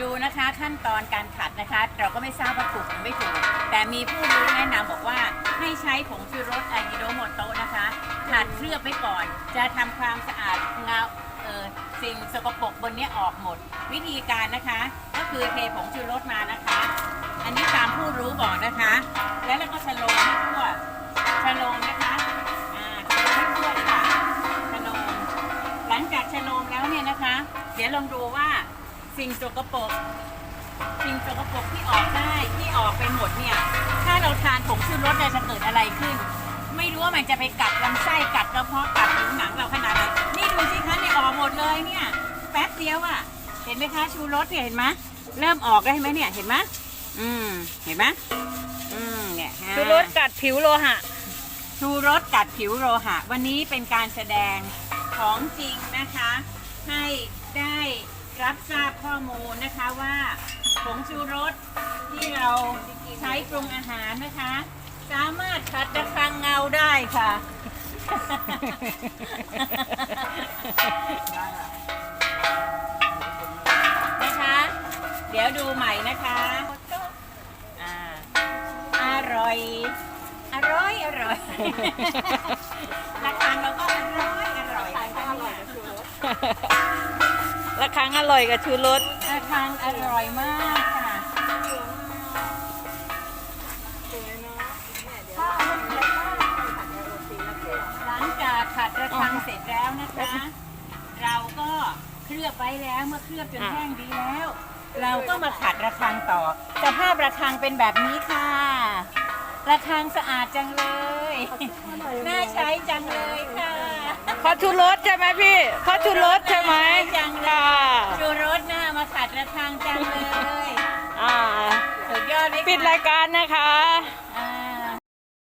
ดูนะคะขั้นตอนการขัดนะคะ เราก็ไม่ทราบว่าถูกหรือไม่ถูก แต่มีผู้รู้แนะนำบอกว่าให้ใช้ผงชูรสอากิโนโมโตะนะคะขัดเคลือบไว้ก่อน จะทำความสะอาดเงาเออสิ่งสกปรกบนนี้ออกหมด วิธีการนะคะ ก็คือเทผงชูรสมานะคะ อันนี้ตามผู้รู้บอกนะคะ แล้วเราก็ชะโลมให้ทั่วชะโลมนะคะอ่าชะโลมให้ทั่วเลยค่ะชะโลมหลังจากชะโลมแล้วเนี่ยนะคะ เดี๋ยวลองดูว่า สิ่งสกปรกสิ่งสกปรกที่ออกได้ที่ออกไปหมดเนี่ย ถ้าเราทานผงชูรสเนี่ยจะเกิดอะไรขึ้น ไม่รู้ว่ามันจะไปกัดลำไส้กัดกระเพาะกัดผิวหนังเราขนาดไหนนี่ดูสิคะเนี่ยออกหมดเลยเนี่ย แป๊บเดียวอะ่ะ เห็นไหมคะชูรสเนี่ยเห็นไหมเริ่มออกได้วเห็นไหมเนี่ยเห็นไหมอืมเห็นไหมอืมเนี่ยฮะชูรสกัดผิวโลหะ ชูรสกัดผิวโลหะ วันนี้เป็นการแสดงของจริงนะคะ ให้ได้ รับทราบข้อมูลนะคะว่าผงชูรสที่เราใช้ปรุงอาหารนะคะ สามารถขัดระคังเงาได้ค่ะ นะคะ เดี๋ยวดูใหม่นะคะอ่าอร่อย อร่อย อร่อยราคาเราก็อร่อย อร่อยนะคะเนี่ย ละครั้งอร่อยกับชูรสราคาอร่อยมากค่ะหลังจากขัดระฆังเสร็จแล้วนะคะ เราก็เคลือบไว้แล้วเมื่อเคลือบจนแห้งดีแล้ว เราก็มาขัดระฆังต่อ สภาพระฆังเป็นแบบนี้ค่ะ ระฆังสะอาดจังเลย น่าใช้จังเลยค่ะ เพราะชูรสใช่ไหมพี่เพราะชูรสใช่ไหมจังเล ค่ะ ยชูรสหน้ามา ขัดระฆังจังเลย อ่า สุดยอดไหมคะ ปิดรายการนะคะ